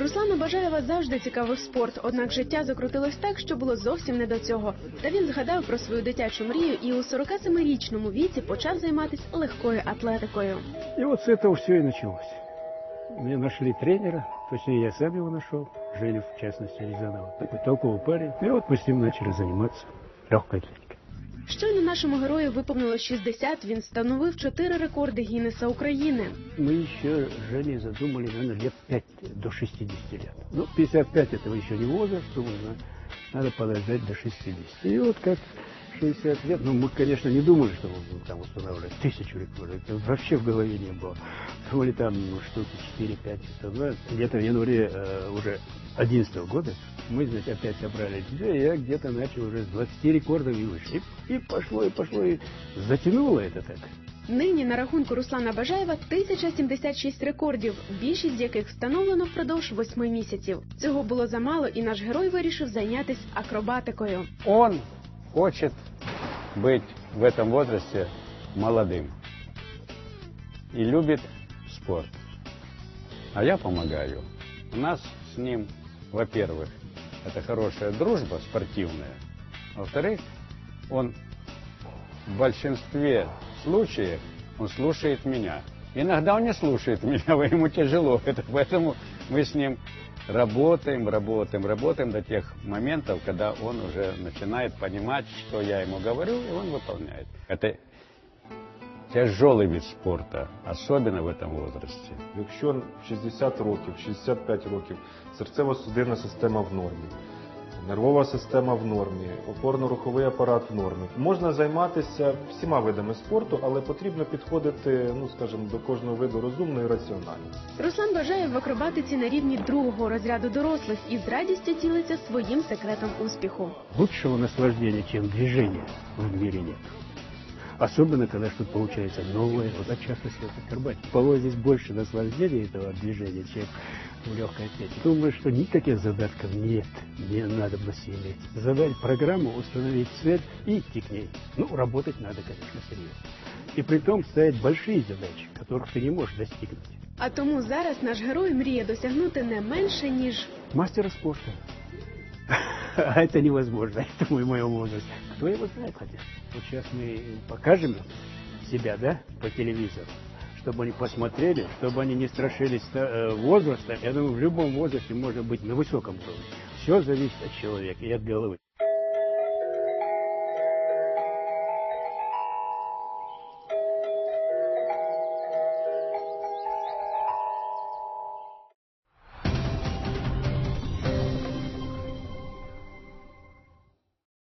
Руслана Бажаєва завжди цікавив спорт, однак життя закрутилось так, що було зовсім не до цього. Та він згадав про свою дитячу мрію і у 47-річному віці почав займатися легкою атлетикою. И вот с этого все и началось. Мне нашли тренера, точнее я сам его нашел, Женю в частности Рязанова. Такой толковый парень. И вот мы с ним начали заниматься легкой атлетикой. Щойно нашому герою виповнило 60, він встановив чотири рекорди Гіннеса України. Ми ще жені задумали, наверное, лет 5 до 60 лет. Ну, 55 этого еще не возраст, на- надо подождать до 60. И вот как 60 лет, ну, мы, конечно, не думали, что мы будем там устанавливать тысячу рекордов. Это вообще в голове не было. Думали там ну, штуки 4, 5, 120. Где-то в январе э, уже 11 года мы, значит, опять собрали людей, и я где-то начал уже с 20 рекордов и выше. И, и пошло, и пошло, и затянуло это так. Нині на рахунку Руслана Бажаєва 1076 рекордів, більшість з яких встановлено впродовж восьми місяців. Цього було замало, і наш герой вирішив зайнятися акробатикою. Он хочет быть в этом возрасте молодым и любит спорт. А я помогаю. У нас с ним, во-первых, это хорошая дружба спортивная. Во-вторых, он в большинстве случаев он слушает меня. Иногда он не слушает меня, ему тяжело. Это поэтому мы с ним работаем, работаем, работаем до тех моментов, когда он уже начинает понимать, что я ему говорю, и он выполняет. Это тяжелый вид спорта, особенно в этом возрасте. Якщо 60 років, 65 років, серцево-судинна система в нормі, нервова система в нормі, опорно-руховий апарат в нормі. Можна займатися всіма видами спорту, але потрібно підходити, ну скажімо, до кожного виду розумно і раціонально. Руслан Бажаєв в акробатиці на рівні другого розряду дорослих і з радістю ділиться своїм секретом успіху. Лучшего наслаждения, чем движение, в мире нет. Особенно, когда что-то получается новое. Вот так часто свет акробатики. По здесь больше наслаждения этого движения, чем в легкой атлетике. Думаю, что никаких задатков нет, не надо иметь. Задать программу, установить цель и идти к ней. Ну, работать надо, конечно, серьезно. И при том ставить большие задачи, которых ты не можешь достигнуть. А тому зараз наш герой мріє досягнути не менше ніж Мастера спорта. А это невозможно, это в моем возрасте. Кто его знает хотя? Вот сейчас мы покажем им себя, да, по телевизору, чтобы они посмотрели, чтобы они не страшились э, возраста. Я думаю, в любом возрасте можно быть на высоком уровне. Все зависит от человека и от головы.